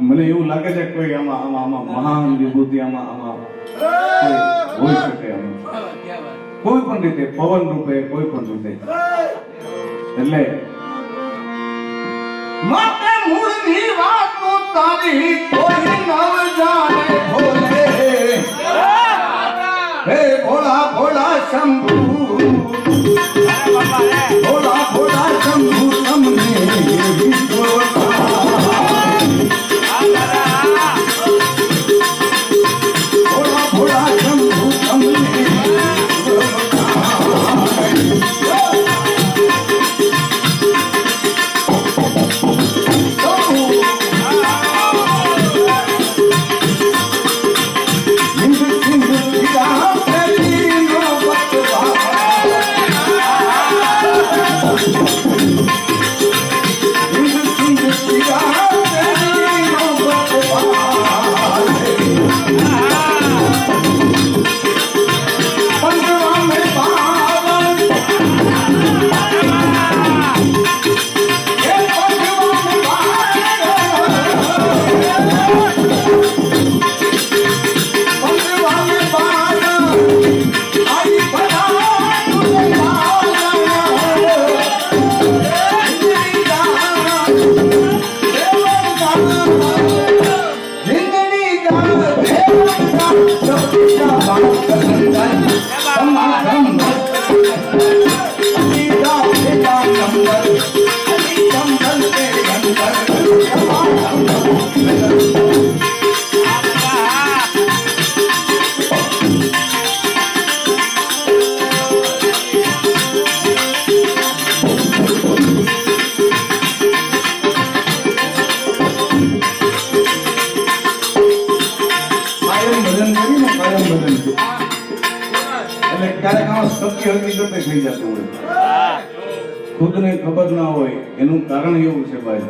મને એવું લાગે છે કોઈ આમાં આમાં આમાં મહાન વિભૂતિ આમાં આમાં હોઈ શકે કોઈ પણ રીતે, પવન રૂપે કોઈ પણ રીતે. એટલે માટે મૂળની વાતો તારી કોઈ નવ જાણે. ભોલે હે ભોળા ભોળા શંભુ. ક્યારેક આવા સત્ય થઈ જતું હોય. ખુદને ખબર ના હોય, એનું કારણ એવું છે ભાઈ,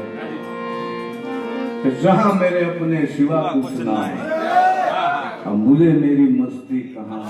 કે જહા મેરે અપને સિવા ના હૈ. મુજે મેરી મસ્તી કહા